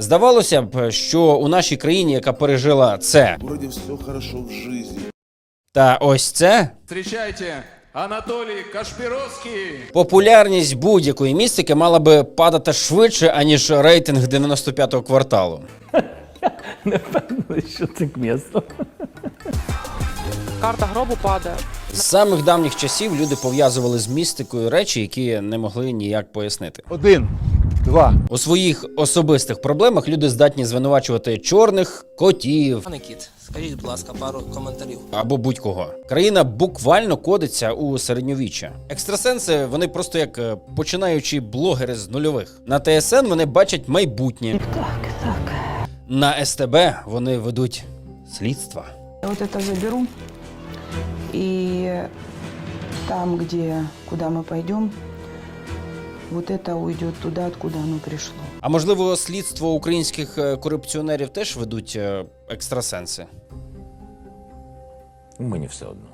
Здавалося б, що у нашій країні, яка пережила це Вроде все хорошо в жизни. та ось це, Встречайте, Анатолий Кашпировский. популярність будь-якої містики мала би падати швидше, аніж рейтинг 95-го кварталу. Що це к месту. Карта гробу падає. З самих давніх часів люди пов'язували з містикою речі, які не могли ніяк пояснити. Один, два. У своїх особистих проблемах люди здатні звинувачувати чорних котів Пане кіт, скажіть, будь ласка, пару коментарів. або будь-кого. Країна буквально кодиться у середньовіччя. Екстрасенси вони просто як е, починаючі блогери з нульових. На ТСН вони бачать майбутнє. На СТБ вони ведуть слідства. Вот это заберу. И там, где, куда мы пойдем, вот это уйдет туда, откуда оно пришло. А можливо, слідство українських е, корупціонерів теж ведуть е, екстрасенси. Мені все одно.